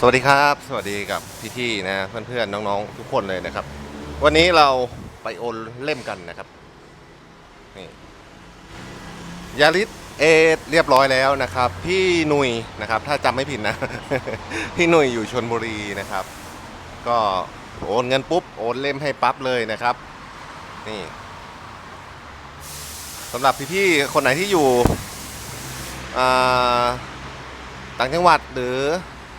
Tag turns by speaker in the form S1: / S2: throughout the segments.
S1: สวัสดีครับ สวัสดีกับพี่ๆนะเพื่อนๆน้องๆทุกคนเลยนะครับ วันนี้เราไปโอนเล่มกันนะครับนี่ยาริสเอเรียบร้อยแล้วนะครับ พี่หนุยนะครับ ถ้าจำไม่ผิดนะ พี่หนุยอยู่ชนบุรีนะครับ ก็โอนเงินปุ๊บโอนเล่มให้ปั๊บเลยนะครับ นี่สำหรับพี่ๆคนไหนที่อยู่ต่างจังหวัดหรือ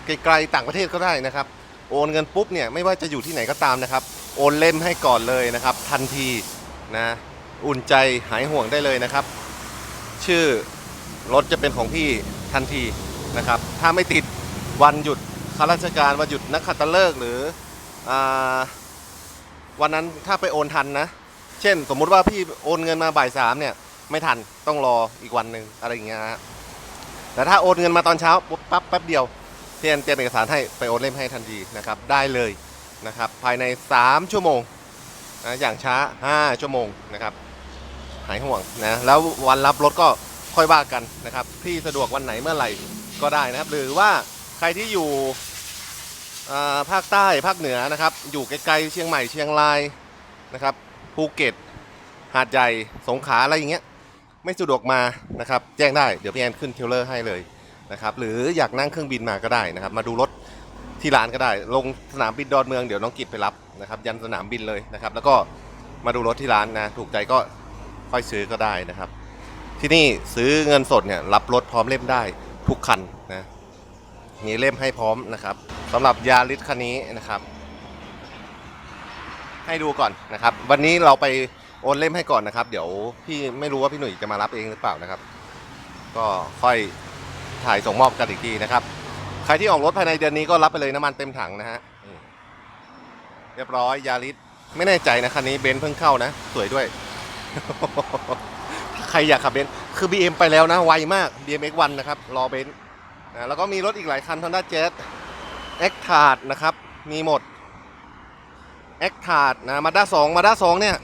S1: ไกลๆต่างประเทศก็ได้นะครับ โอนเงินปุ๊บเนี่ยไม่ว่าจะอยู่ที่ไหนก็ตามนะครับ โอนเล่มให้ก่อนเลยนะครับ ทันทีนะอุ่นใจหายห่วงได้เลยนะครับ ชื่อรถจะเป็นของพี่ทันทีนะครับ ถ้าไม่ติดวันหยุดข้าราชการวันหยุดนักขัตฤกษ์หรืออวันนั้นถ้าไปโอนทันนะ เช่น สมมุติว่าพี่โอนเงินมาบ่ายสามเนี่ยไม่ทันต้องรออีกวันหนึ่งอะไรอย่างเงี้ยฮะแต่ถ้าโอนเงินมาตอนเช้าปุ๊บปั๊บแป๊บเดียว เพียนเตรียมเอกสารให้ไปโอนเล่มให้ทันทีนะครับได้เลยนะครับภายใน 3 ชั่วโมงนะอย่างช้า 5 ชั่วโมงนะครับหายห่วงนะแล้ววันรับรถก็ค่อยว่ากันนะครับพี่สะดวกวันไหนเมื่อไหร่ก็ได้นะครับ หรือว่าใครที่อยู่ภาคใต้ภาคเหนือนะครับ อยู่ไกลๆเชียงใหม่เชียงรายนะครับภูเก็ต หาดใหญ่สงขลาอะไรอย่างเงี้ยไม่สะดวกมานะครับ แจ้งได้เดี๋ยวพี่แอนขึ้นเทลเลอร์ให้เลย นะครับหรืออยากนั่งเครื่องบินมาก็ได้นะครับ มาดูรถที่ร้านก็ได้ ลงสนามบินดอนเมืองเดี๋ยวน้องกิจไปรับนะครับยันสนามบินเลยนะครับ แล้วก็มาดูรถที่ร้านนะถูกใจก็ค่อยซื้อก็ได้นะครับ ที่นี่ซื้อเงินสดเนี่ยรับรถพร้อมเล่มได้ทุกคันนะมีเล่มให้พร้อมนะครับสำหรับยาริสคันนี้นะครับ ให้ดูก่อนนะครับ วันนี้เราไปโอนเล่มให้ก่อนนะครับ เดี๋ยวพี่ไม่รู้ว่าพี่หนุ่ยจะมารับเองหรือเปล่านะครับ ก็ค่อย ถ่ายส่งมอบกันอีกทีนะครับ ใครที่ออกรถภายในเดือนนี้ก็รับไปเลยน้ำมันเต็มถังนะฮะเรียบร้อยยาริสไม่แน่ใจนะคันนี้เบนซ์เพิ่งเข้านะ สวยด้วย ใครอยากขับเบนซ์คือ BM ไปแล้วนะ ไวมาก BMX1 นะครับ รอเบนซ์นะแล้วก็มีรถอีกหลายคัน Honda Jazz a c t a r d นะครับ มีหมด a c t a r d นะมาด้า2มาด้า2เนี่ย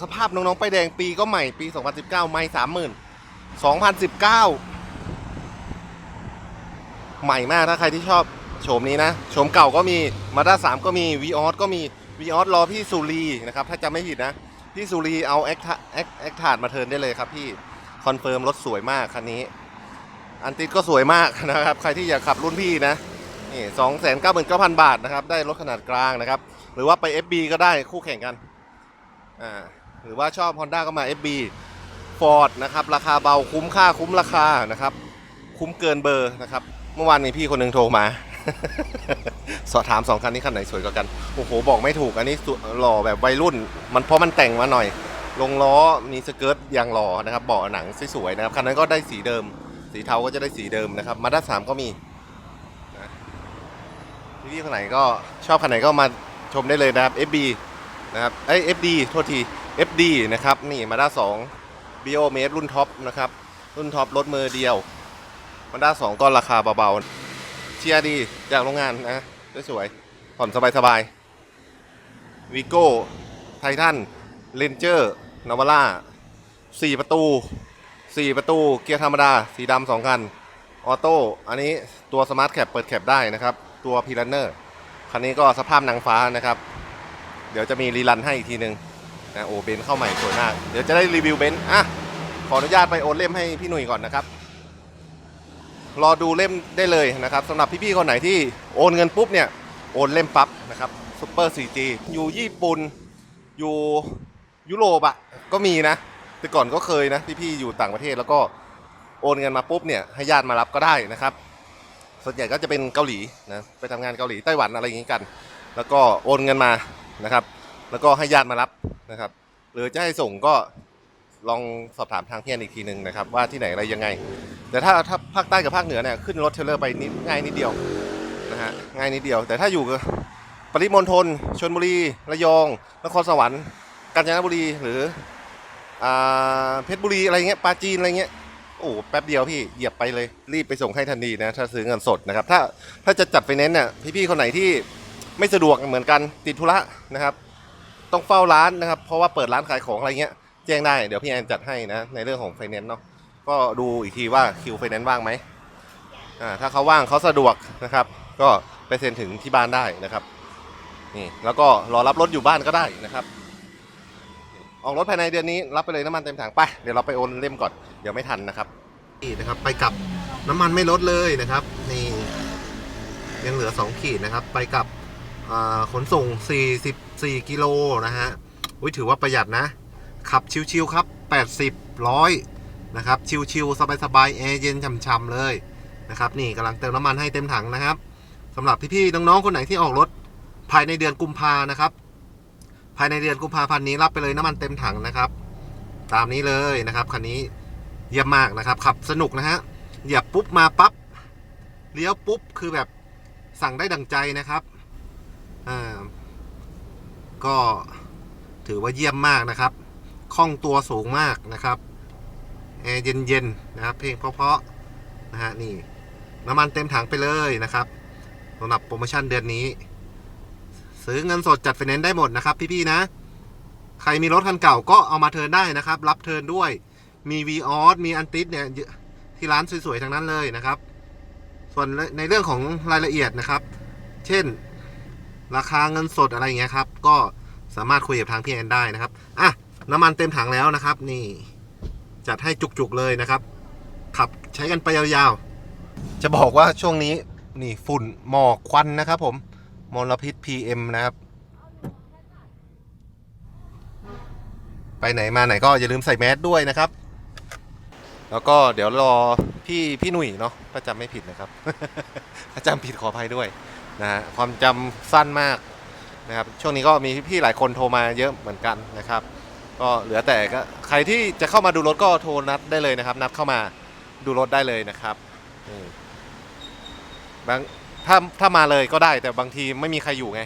S1: สภาพน้องๆไปแดงปีก็ใหม่ปี 2019 ไม่30,000 2019 ใหม่มากถ้าใครที่ชอบโฉมนี้นะโฉมเก่าก็มีมาด้า3ก็มีวีออสก็มีวีออสรอพี่สุรีนะครับถ้าจำไม่ผิดนะพี่สุรีเอาแอคแอคแอคถาดมาเทิร์นได้เลยครับพี่คอนเฟิร์มรถสวยมากคันนี้ อันติดก็สวยมากนะครับ ใครที่อยากขับรุ่นพี่นะนี่สองแสนเก้าหมื่นเก้าพันบาทนะครับ ได้รถขนาดกลางนะครับ หรือว่าไป FB ก็ได้คู่แข่งกันอ่าหรือว่าชอบ Honda ก็มา FB Ford นะครับ ราคาเบาคุ้มค่าคุ้มราคานะครับ คุ้มเกินเบอร์นะครับ เมื่อวานมีพี่คนหนึ่งโทรมา สอบถามสองคันนี้คันไหนสวยกว่ากัน โอ้โห บอกไม่ถูกอันนี้หล่อแบบวัยรุ่น มันเพราะมันแต่งมาหน่อย ลงล้อมีสเกิร์ตยางหล่อนะครับเบาะหนังสวยๆนะครับคันนั้นก็ได้สีเดิม สีเทาก็จะได้สีเดิมนะครับมาด้าสามก็มีพี่คนไหนก็ชอบคันไหนก็มาชมได้เลยนะครับ FB นะครับไอ้ FD โทษที FD นะครับนี่มาด้าสอง BO m a รุ่นท็อปนะครับรุ่นท็อปรถมือเดียว มาด้าสองก็ราคาเบาๆ เชียร์ดีจากโรงงานนะสวยๆผ่อนสบายๆวีโก้ไททันเลนเจอร์นาวาร่าสี่ประตูสี่ประตูเกียร์ธรรมดา สีดำสองคัน ออโต้ อันนี้ตัวสมาร์ทแคปเปิดแคปได้นะครับ ตัวพีรันเนอร์คันนี้ก็สภาพนางฟ้านะครับ เดี๋ยวจะมีรีรันให้อีกทีหนึ่งนะโอเบนเข้าใหม่สวยมาก เดี๋ยวจะได้รีวิวเบนซ์อะขออนุญาตไปโอนเล่มให้พี่หนุ่ยก่อนนะครับ รอดูเล่มได้เลยนะครับสำหรับพี่ๆคนไหนที่โอนเงินปุ๊บเนี่ย โอนเล่มปั๊บนะครับซุปเปอร์ 4G อยู่ญี่ปุ่นอยู่ยุโรปอะก็มีนะ แต่ก่อนก็เคยนะพี่ๆอยู่ต่างประเทศแล้วก็โอนเงินมาปุ๊บเนี่ยให้ญาติมารับก็ได้นะครับส่วนใหญ่ก็จะเป็นเกาหลีนะไปทำงานเกาหลีไต้หวันอะไรอย่างงี้กัน แล้วก็โอนเงินมานะครับ แล้วก็ให้ญาติมารับนะครับ หรือจะให้ส่งก็ ลองสอบถามทางเพียนอีกทีหนึ่งนะครับว่าที่ไหนอะไรยังไง แต่ถ้าถ้าภาคใต้กับภาคเหนือเนี่ยขึ้นรถเทรลเลอร์ไปนิดง่ายนิดเดียวนะฮะง่ายนิดเดียว แต่ถ้าอยู่กับปริมณฑลชนบุรีระยองนครสวรรค์กาญจนบุรีหรืออเพชรบุรีอะไรเงี้ยปาจีนอะไรเงี้ยโอ้แป๊บเดียวพี่เหยียบไปเลยรีบไปส่งให้ทันทีนะถ้าซื้อเงินสดนะครับถ้าถ้าจะจัดไฟแนนซ์เนี่ยพี่ๆคนไหนที่ไม่สะดวกเหมือนกันติดธุระนะครับ ต้องเฝ้าร้านนะครับ เพราะว่าเปิดร้านขายของอะไรเงี้ย แจ้งได้เดี๋ยวพี่แอนจัดให้นะ ในเรื่องของไฟแนนซ์เนาะก็ดูอีกทีว่าคิวไฟแนนซ์ว่างไหมอ่าถ้าเขาว่างเขาสะดวกนะครับ ก็ไปเซ็นถึงที่บ้านได้นะครับนี่แล้วก็รอรับรถอยู่บ้านก็ได้นะครับ ออกรถภายในเดือนนี้รับไปเลยน้ำมันเต็มถังไปเดี๋ยวเราไปโอนเล่มก่อนเดี๋ยวไม่ทันนะครับนี่นะครับ ไปกับน้ำมันไม่ลดเลยนะครับ นี่ยังเหลือ 2 ขีดนะครับ ไปกับอ่าขนส่ง 44 กิโลนะฮะอุ้ยถือว่าประหยัดนะ ขับชิวๆครับ 80ร้อยนะครับ ชิวๆสบายๆแอร์เย็นช่ำๆเลยนะครับ นี่กำลังเติมน้ำมันให้เต็มถังนะครับสำหรับพี่ๆน้องๆคนไหนที่ออกรถภายในเดือนกุมภานะครับ ภายในเดือนกุมภาพันธ์นี้รับไปเลยน้ำมันเต็มถังนะครับ ตามนี้เลยนะครับคันนี้เยี่ยมมากนะครับขับสนุกนะฮะเหยียบปุ๊บมาปั๊บเลี้ยวปุ๊บคือแบบสั่งได้ดังใจนะครับอ่าก็ถือว่าเยี่ยมมากนะครับ คล่องตัวสูงมากนะครับแอร์เย็นๆนะครับเพลงเพราะๆนะฮะนี่น้ำมันเต็มถังไปเลยนะครับสำหรับโปรโมชั่นเดือนนี้ ซื้อเงินสดจัดไฟแนนซ์ได้หมดนะครับ พี่ๆนะ ใครมีรถคันเก่าก็เอามาเทิร์นได้นะครับ รับเทิร์นด้วยมี v ีออสมีอันติสเนี่ยที่ร้านสวยๆทั้งนั้นเลยนะครับ ส่วนในเรื่องของรายละเอียดนะครับ เช่น ราคาเงินสดอะไรอย่างเงี้ยครับ ก็สามารถคุยกับทางพี่แอนได้นะครับ อะ น้ำมันเต็มถังแล้วนะครับ นี่จัดให้จุกๆเลยนะครับ ขับใช้กันไปยาวๆ จะบอกว่าช่วงนี้นี่ฝุ่นหมอกควันนะครับผมมลพิษ PM นะครับ ไปไหนมาไหนก็อย่าลืมใส่แมสด้วยนะครับ แล้วก็เดี๋ยวรอพี่พี่หนุ่ยเนาะถ้าจำไม่ผิดนะครับถ้าจำผิดขออภัยด้วยนะฮะความจำสั้นมากนะครับ ช่วงนี้ก็มีพี่ๆหลายคนโทรมาเยอะเหมือนกันนะครับ ก็เหลือแต่ก็ใครที่จะเข้ามาดูรถก็โทรนัดได้เลยนะครับ นัดเข้ามาดูรถได้เลยนะครับอืมบางถ้าถ้ามาเลยก็ได้ แต่บางทีไม่มีใครอยู่ไง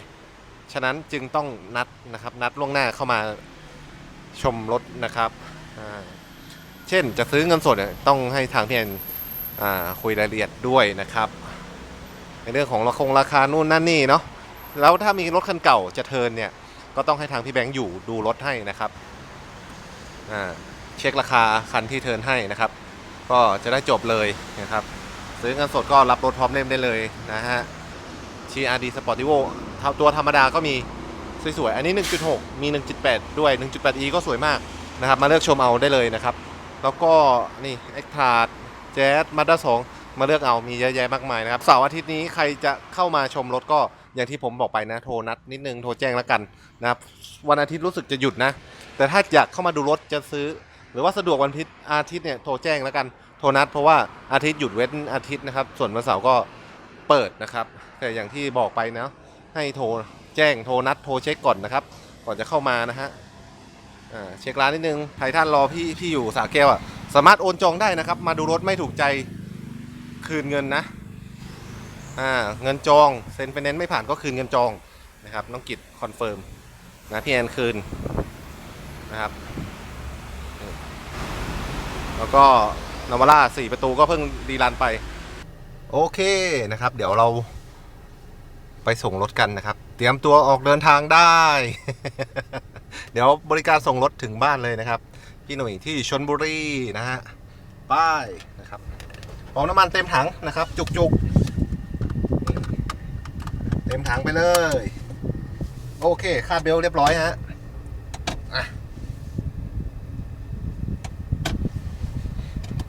S1: ฉะนั้นจึงต้องนัดนะครับ นัดล่วงหน้าเข้ามาชมรถนะครับอ่าเช่นจะซื้อเงินสดเนี่ยต้องให้ทางพี่แอนอ่าคุยรายละเอียดด้วยนะครับ ในเรื่องของราคงราคานู่นนั่นนี่เนาะแล้วถ้ามีรถคันเก่าจะเทิร์นเนี่ยก็ต้องให้ทางพี่แบงค์อยู่ดูรถให้นะครับ เช็คราคาคันที่เทิร์นให้นะครับ ก็จะได้จบเลยนะครับ ซื้อเงินสดก็รับรถพร้อมเล่มได้เลยนะฮะ TRD Sportivo ตัวธรรมดาก็มีสวยๆ อันนี้ 1.6 มี 1.8 ด้วย 1.8e ก็สวยมากนะครับ มาเลือกชมเอาได้เลยนะครับ แล้วก็นี่ e x t r a Jazz Mazda 2 มาเลือกเอามีเยอะแยะมากมายนะครับ เสาร์อาทิตย์นี้ใครจะเข้ามาชมรถก็อย่างที่ผมบอกไปนะ โทรนัดนิดนึง โทรแจ้งแล้วกันนะครับ วันอาทิตย์รู้สึกจะหยุดนะ แต่ถ้าอยากเข้ามาดูรถจะซื้อ หรือว่าสะดวกวันอาทิตย์อาทิตย์เนี่ยโทรแจ้งแล้วกันโทรนัดเพราะว่าอาทิตย์หยุดเว้นอาทิตย์นะครับ ส่วนวันเสาร์ก็เปิดนะครับ แต่อย่างที่บอกไปนะให้โทรแจ้งโทรนัดโทรเช็คก่อนนะครับ ก่อนจะเข้ามานะฮะเช็คร้านนิดนึงใครท่านรอพี่พี่อยู่สาแก้วอะสามารถโอนจองได้นะครับ มาดูรถไม่ถูกใจคืนเงินนะอ่าเงินจองเซ็นไฟแนนซ์ไม่ผ่านก็คืนเงินจองนะครับน้องกิจคอนเฟิร์มนะพี่แอนคืน นะครับ แล้วก็นาวาร่าสี่ประตูก็เพิ่งดีรันไป โอเคนะครับ เดี๋ยวเราไปส่งรถกันนะครับ เตรียมตัวออกเดินทางได้ เดี๋ยวบริการส่งรถถึงบ้านเลยนะครับ พี่หนุ่ยที่ชนบุรีนะฮะป้ายนะครับพร้อมน้ำมันเต็มถังนะครับ จุกๆ เต็มถังไปเลย โอเคคาดเบลต์เรียบร้อยฮะ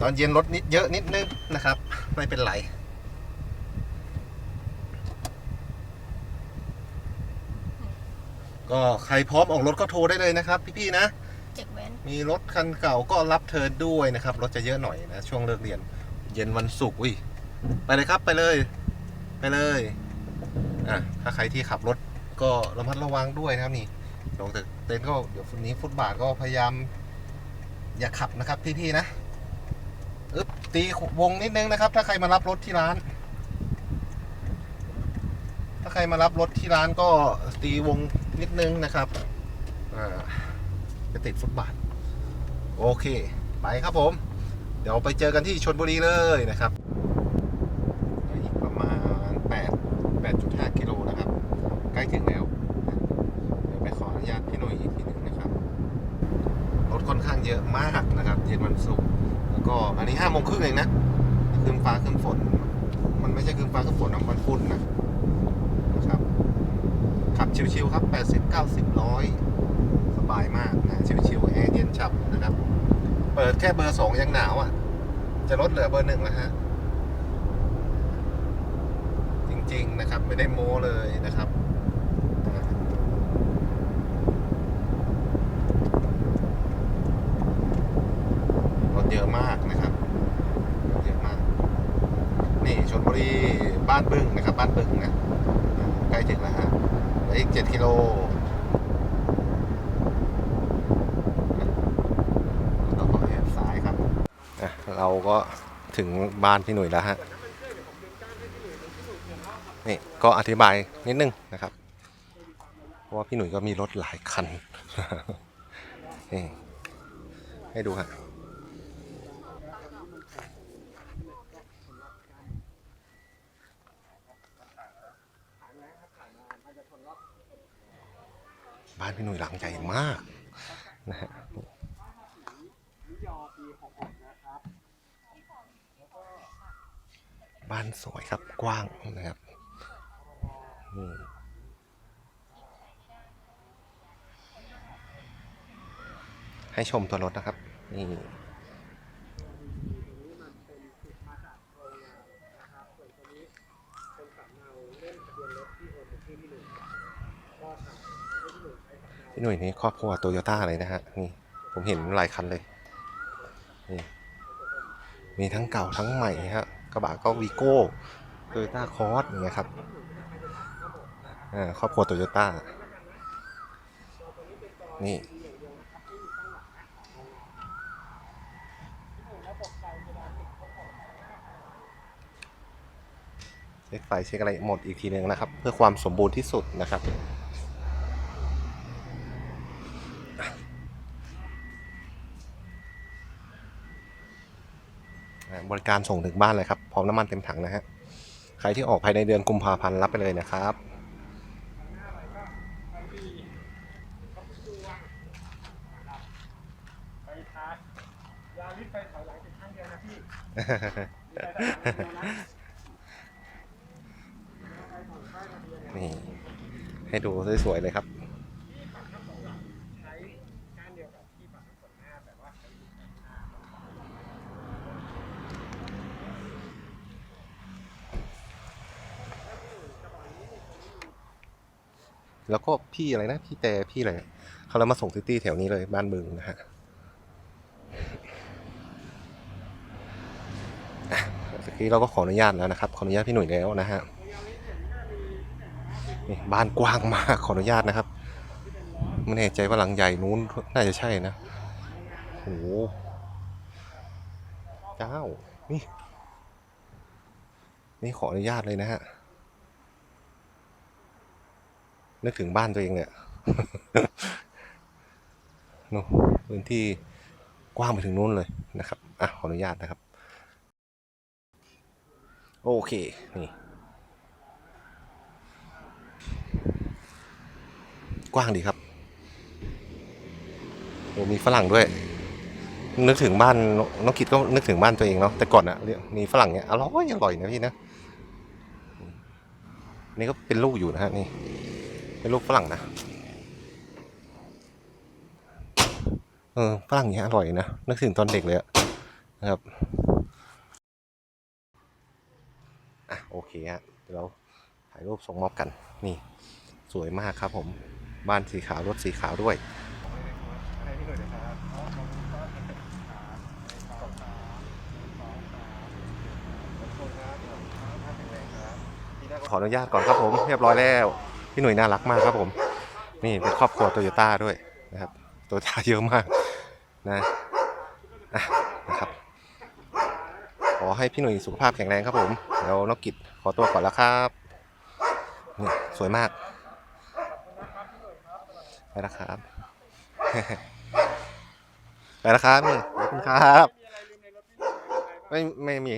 S1: ตอนเย็นรถนิดเยอะนิดนึงนะครับ ไม่เป็นไรก็ใครพร้อมออกรถก็โทรได้เลยนะครับพี่ๆนะ
S2: เจ็กแว้น
S1: มีรถคันเก่าก็รับเทิร์นด้วยนะครับ รถจะเยอะหน่อยนะช่วงเลิกเรียน เย็นวันศุกร์อุ้ยไปเลยครับไปเลย ไปเลยอะถ้าใครที่ขับรถก็ระมัดระวังด้วยนะครับนี่ลงจากเต็นท์ก็เดี๋ยวฟุตนี้ฟุตบาทก็พยายาม อย่าขับนะครับพี่ๆนะ อึ๊บตีวงนิดนึงนะครับ ถ้าใครมารับรถที่ร้าน ถ้าใครมารับรถที่ร้านก็ตีวงนิดนึงนะครับอ่าจะติดฟุตบาท โอเค ไปครับผม เดี๋ยวไปเจอกันที่ชนบุรีเลยนะครับอีกประมาณ 8 8.5กิโลนะครับ ใกล้ถึงแล้ว เดี๋ยวไปขออนุญาตพี่หนุ่ยอีกทีหนึงนะครับ รถค่อนข้างเยอะมากนะครับ เย็นวันศุกร์ ก็อันนี้ห้าโมงครึ่งเองนะคืนฟ้าคืนฝน มันไม่ใช่คือฟ้ากับฝนนะมันฝุ่นนะนะครับขับชิวๆครับ80 90 100สบายมากนะชิวๆแอร์เย็นฉ่ำนะครับ เปิดแค่เบอร์2ยังหนาวอะ จะลดเหลือเบอร์หนึ่งแล้วฮะจริงๆนะครับ ไม่ได้โม้เลยนะครับ รถเย อะมากนะครับ เยอะมาก นี่ชลบุรีบ้านบึงนะครับ บ้านบึงนะใกล้ถึงแล้วฮะเหลืออีกเจ็ดกิโลเราก็แอบซ้ายครับเราก็ถึงบ้านพี่หนุ่ยแล้วฮะ นี่ก็อธิบายนิดนึงนะครับ เพราะว่าพี่หนุ่ยก็มีรถหลายคัน นี่ให้ดูฮะ บ้านพี่หนุ่ยหลังใหญ่มากนะฮะบ้านสวยครับกว้างนะครับให้ชมตัวรถนะครับนี่ พี่หนุ่ยนี่ครอบครัวโตโยต้าเลยนะฮะนี่ผมเห็นหลายคันเลยนี่มีทั้งเก่าทั้งใหม่ฮะกระบะก็วีโก้โตโยต้าคอร์สอย่างเงี้ยครับอ่าครอบครัวโตโยต้านี่เช็คไฟเช็คอะไรหมดอีกทีหนึ่งนะครับ เพื่อความสมบูรณ์ที่สุดนะครับ บริการส่งถึงบ้านเลยครับพร้อมน้ำมันเต็มถังนะฮะใครที่ออกภายในเดือนกุมภาพันธ์รับไปเลยนะครับ
S2: นี่
S1: ให้ดูสวยๆเลยครับ
S2: ใช้ก้านเดียวกับที่ปัดน้ำฝนหน้าแต่ว่าใช้
S1: แล้วก็ พี่อะไรนะพี่แต่พี่อะไรเขาเลยมาส่งซิตี้แถวนี้เลยบ้านบึงนะฮะอะเมื่อกี้เราก็ขออนุญาตแล้วนะครับ ขออนุญาตพี่หนุ่ยแล้วนะฮะนี่บ้านกว้างมากขออนุญาตนะครับไม่แน่ใจว่าหลังใหญ่นู้นน่าจะใช่นะโอ้โหเจ้านี่นี่ขออนุญาตเลยนะฮะ นึกถึงบ้านตัวเองเนี่ยนู่พื้นที่กว้างไปถึงนู้นเลยนะครับอะขออนุญาตนะครับ โอเค นี่ กว้างดีครับโอ้มีฝรั่งด้วย นึกถึงบ้านน้องกิดก็นึกถึงบ้านตัวเองเนาะแต่ก่อนอะมีฝรั่งเนี่ยอร่อยอร่อยนะพี่นะนี่ก็เป็นลูกอยู่นะฮะนี่ เป็นลูกฝรั่งนะเออฝรั่งเนี้ยอร่อยนะนึกถึงตอนเด็กเลยอะนะครับอะโอเคฮะเดี๋ยวเราถ่ายรูปส่งมอบกันนี่สวยมากครับผมบ้านสีขาวรถสีขาวด้วย
S2: ขออนุ
S1: ญาตก่อนครับผม เรียบร้อยแล้ว พี่หนุ่ยน่ารักมากครับผม นี่เป็นครอบครัวโตโยต้าด้วยนะครับโตโยต้าเยอะมากนะนะครับขอให้พี่หนุ่ยสุขภาพแข็งแรงครับผมเดี๋ยวนกกิจขอตัวก่อนแล้วครับนี่สวยมากไปแล้วครับไปแล้วครับนี่ขอบคุณครับ ไม่ไม่มี